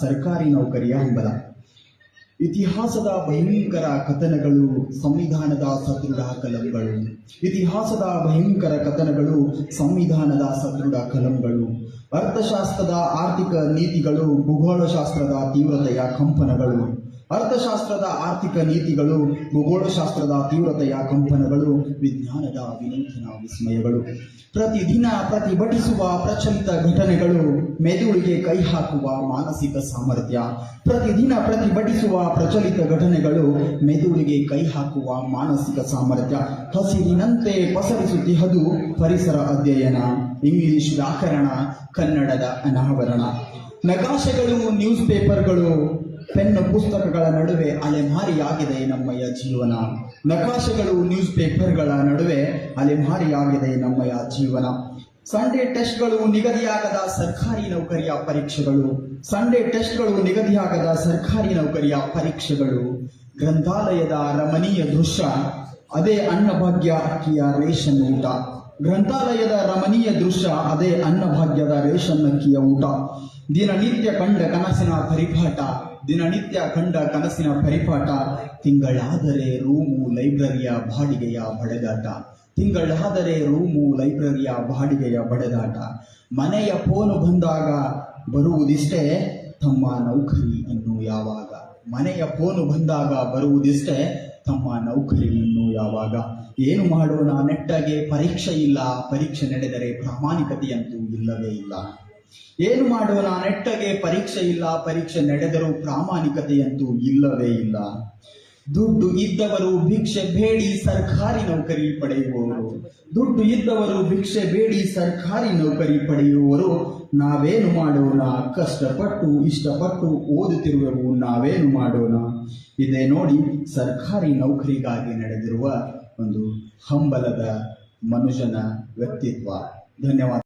ಸರ್ಕಾರಿ ನೌಕರಿಯ ಹಂಬಲ ಇತಿಹಾಸದ ಭಯಂಕರ ಕಥನಗಳು, ಸಂವಿಧಾನದ ಸದೃಢ ಕಲಂಗಳು. ಇತಿಹಾಸದ ಭಯಂಕರ ಕಥನಗಳು, ಸಂವಿಧಾನದ ಸದೃಢ ಕಲಂಗಳು. ಅರ್ಥಶಾಸ್ತ್ರದ ಆರ್ಥಿಕ ನೀತಿಗಳು, ಭೂಗೋಳಶಾಸ್ತ್ರದ ತೀವ್ರತೆಯ ಕಂಪನಗಳು. ಅರ್ಥಶಾಸ್ತ್ರದ ಆರ್ಥಿಕ ನೀತಿಗಳು, ಭೂಗೋಳಶಾಸ್ತ್ರದ ತೀವ್ರತೆಯ ಕಂಪನಗಳು, ವಿಜ್ಞಾನದ ವಿನೂತನ ವಿಸ್ಮಯಗಳು. ಪ್ರತಿದಿನ ಪ್ರತಿಭಟಿಸುವ ಪ್ರಚಲಿತ ಘಟನೆಗಳು, ಮೆದುಳಿಗೆ ಕೈ ಹಾಕುವ ಮಾನಸಿಕ ಸಾಮರ್ಥ್ಯ. ಪ್ರತಿದಿನ ಪ್ರತಿಭಟಿಸುವ ಪ್ರಚಲಿತ ಘಟನೆಗಳು, ಮೆದುಳಿಗೆ ಕೈ ಹಾಕುವ ಮಾನಸಿಕ ಸಾಮರ್ಥ್ಯ. ಹಸಿರಿನಂತೆ ಪಸರಿಸುತ್ತಿಹದು ಪರಿಸರ ಅಧ್ಯಯನ. ಇಂಗ್ಲಿಷ್ ವ್ಯಾಕರಣ, ಕನ್ನಡದ ಅನಾವರಣ. ನಕಾಶೆಗಳು ನ್ಯೂಸ್ ಪೇಪರ್ಗಳು ಪೆನ್ನು ಪುಸ್ತಕಗಳ ನಡುವೆ ಅಲೆಮಾರಿಯಾಗಿದೆ ನಮ್ಮಯ ಜೀವನ. ನಕಾಶೆಗಳು ನ್ಯೂಸ್ ಪೇಪರ್ಗಳ ನಡುವೆ ಅಲೆಮಾರಿಯಾಗಿದೆ ನಮ್ಮಯ ಜೀವನ. ಸಂಡೇ ಟೆಸ್ಟ್ಗಳು ನಿಗದಿಯಾಗದ ಸರ್ಕಾರಿ ನೌಕರಿಯ ಪರೀಕ್ಷೆಗಳು. ಸಂಡೇ ಟೆಸ್ಟ್ಗಳು ನಿಗದಿಯಾಗದ ಸರ್ಕಾರಿ ನೌಕರಿಯ ಪರೀಕ್ಷೆಗಳು. ಗ್ರಂಥಾಲಯದ ರಮಣೀಯ ದೃಶ್ಯ, ಅದೇ ಅನ್ನಭಾಗ್ಯ ಅಕ್ಕಿಯ ರೇಷನ್ ಊಟ. ಗ್ರಂಥಾಲಯದ ರಮಣೀಯ ದೃಶ್ಯ, ಅದೇ ಅನ್ನಭಾಗ್ಯದ ರೇಷನ್ ಅಕ್ಕಿಯ ಊಟ. ದಿನನಿತ್ಯ ಕಂಡ ಕನಸಿನ ಪರಿಪಾಠ. ದಿನನಿತ್ಯ ಕಂಡ ಕನಸಿನ ಪರಿಪಾಠ, ತಿಂಗಳಾದರೆ ರೂಮು ಲೈಬ್ರರಿಯ ಬಾಡಿಗೆಯ ಬಡದಾಟ ತಿಂಗಳಾದರೆ ರೂಮು ಲೈಬ್ರರಿಯ ಬಾಡಿಗೆಯ ಬಡದಾಟ ಮನೆಯ ಫೋನು ಬಂದಾಗ ಬರುವುದಿಷ್ಟೇ ತಮ್ಮ ನೌಕರಿ ಅನ್ನು ಯಾವಾಗ? ಮನೆಯ ಫೋನು ಬಂದಾಗ ಬರುವುದಿಷ್ಟೇ ತಮ್ಮ ನೌಕರಿ ಇನ್ನು ಯಾವಾಗ? ಏನು ಮಾಡೋಣ? ನೆಟ್ಟಗೆ ಪರೀಕ್ಷೆ ಇಲ್ಲ. ಪರೀಕ್ಷೆ ನಡೆದರೆ ಪ್ರಾಮಾಣಿಕತೆಯಂತೂ ಇಲ್ಲವೇ ಇಲ್ಲ. ಏನು ಮಾಡೋಣ ನೆಟ್ಟಗೆ ಪರೀಕ್ಷೆ ಇಲ್ಲ, ಪರೀಕ್ಷೆ ನಡೆದರೂ ಪ್ರಾಮಾಣಿಕತೆಯಂತೂ ಇಲ್ಲವೇ ಇಲ್ಲ. ದುಡ್ಡು ಇದ್ದವರು ಭಿಕ್ಷೆ ಬೇಡಿ ಸರ್ಕಾರಿ ನೌಕರಿ ಪಡೆಯುವವರು. ದುಡ್ಡು ಇದ್ದವರು ಭಿಕ್ಷೆ ಬೇಡಿ ಸರ್ಕಾರಿ ನೌಕರಿ ಪಡೆಯುವವರು. ನಾವೇನು ಮಾಡೋಣ? ಕಷ್ಟಪಟ್ಟು, ಇಷ್ಟಪಟ್ಟು ಓದುತ್ತಿರುವೆವು. ನಾವೇನು ಮಾಡೋಣ? ಇದೇ ನೋಡಿ ಸರ್ಕಾರಿ ನೌಕರಿಗಾಗಿ ನಡೆದಿರುವ ಒಂದು ಹಂಬಲದ ಮನುಷ್ಯನ ವ್ಯಕ್ತಿತ್ವ. ಧನ್ಯವಾದ.